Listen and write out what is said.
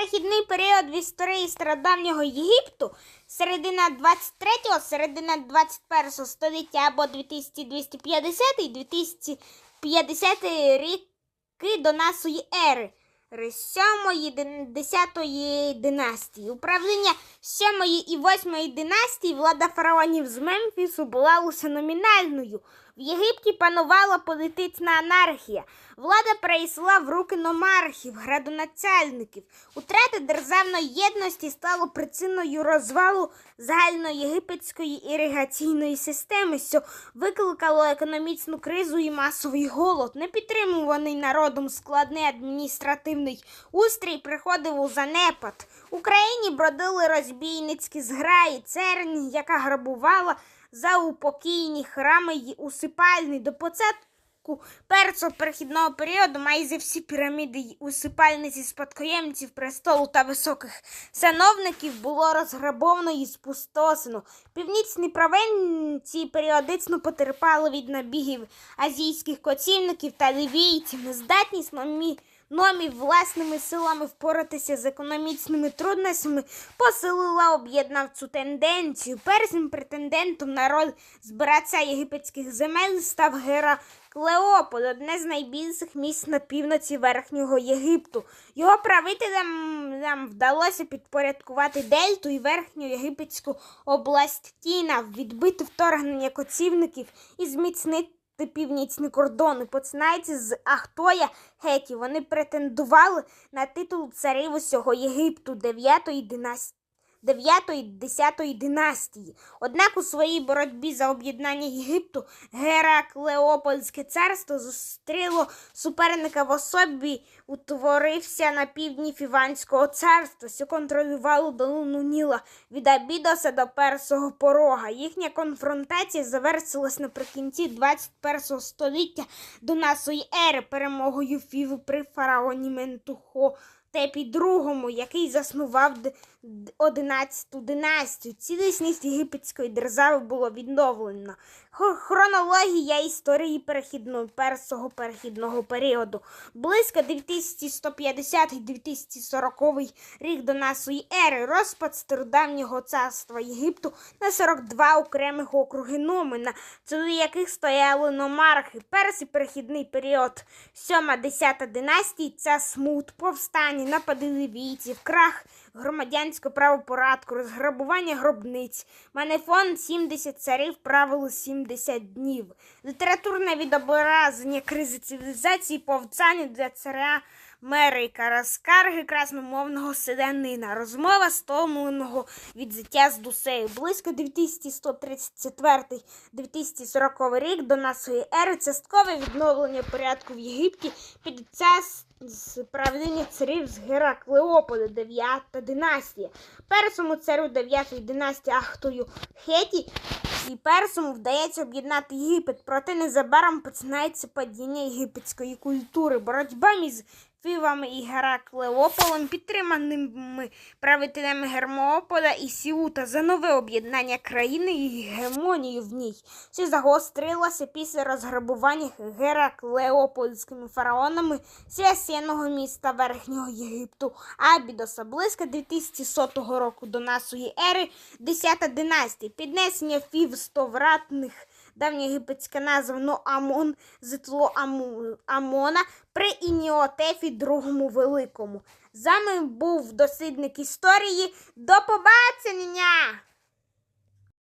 перехідний період в історії стародавнього Єгипту, середина 23-го, середина 21-го століття або 2250-2050 ріки до нашої ери. 7 10 династії. Управління 7 і 8 династії влада фараонів з Мемфісу була лише номінальною. В Єгипті панувала політична анархія. Влада перейшла в руки номархів, градоначальників. Утрата державної єдності стало причиною розвалу загальноєгипетської іригаційної системи, що викликало економічну кризу і масовий голод. Непідтримуваний народом складний адміністративний устрій приходив у занепад. Україні бродили розбійницькі зграї, церні, яка грабувала заупокійні храми й усипальні. До початку першого перехідного періоду майже всі піраміди й усипальниці спадкоємців престолу та високих сановників було розграбовано і спустошено. Північні провинції періодично потерпали від набігів азійських коцівників та лівійців. Нездатність номі власними силами впоратися з економічними труднощами посилила об'єднавцю тенденцію. Першим претендентом на роль збираця єгипетських земель став Гераклеополь, одне з найбільших місць на півночі Верхнього Єгипту. Його правителям вдалося підпорядкувати Дельту і верхню єгипетську область Тіна, відбити вторгнення коцівників і зміцнити північні кордони. Починається з Ахтоя Геті, вони претендували на титул царів усього Єгипту 9-ї династії. 9-10 династії. Однак у своїй боротьбі за об'єднання Єгипту Гераклеопольське царство зустріло суперника в особі, утворився на півдні Фіванського царства, що контролювало долину Ніла від Абідоса до першого порога. Їхня конфронтація завершилась наприкінці 21 століття до нашої ери перемогою Фіви при фараоні Ментухо. Тепі II, який заснував 11-ту династію. Цілісність єгипетської держави було відновлено. Хронологія історії перехідного першого перехідного періоду. Близько 2150-2040 рік до нашої ери. Розпад стародавнього царства Єгипту на 42 окремих округи Номена, цілі яких стояли номархи. Перший перехідний період 7-10 династії це смут, повстання, напади лівійців, крах громадянського правопорадку, розграбування гробниць. Манефон 70 царів правило 70 днів. Літературне відображення кризи цивілізації повцання для царя Мерика, розкарги красномовного селянина, розмова стомленого від з дусею. Близько 2134-2040 рік до нашої ери часткове відновлення порядку в Єгипті під час правління царів з Гераклеополя, 9 династія. Першому царю 9 династії Ахтою Хеті і першому вдається об'єднати Єгипет, проте незабаром починається падіння єгипетської культури. Боротьба між Фівами і Гераклеополем, підтриманими правителями Гермоополя і Сіута за нове об'єднання країни і гемонію в ній, що загострилося після розграбування Гераклеопольськими фараонами священного міста Верхнього Єгипту. Абідоса близько 2100 року до нашої ери, 10 династія, піднесення Фів стовратних давньоєгипетська назва Ноамон, зитло Аму- Амона при Ініотефі Другому Великому. З вами був дослідник історії. До побачення!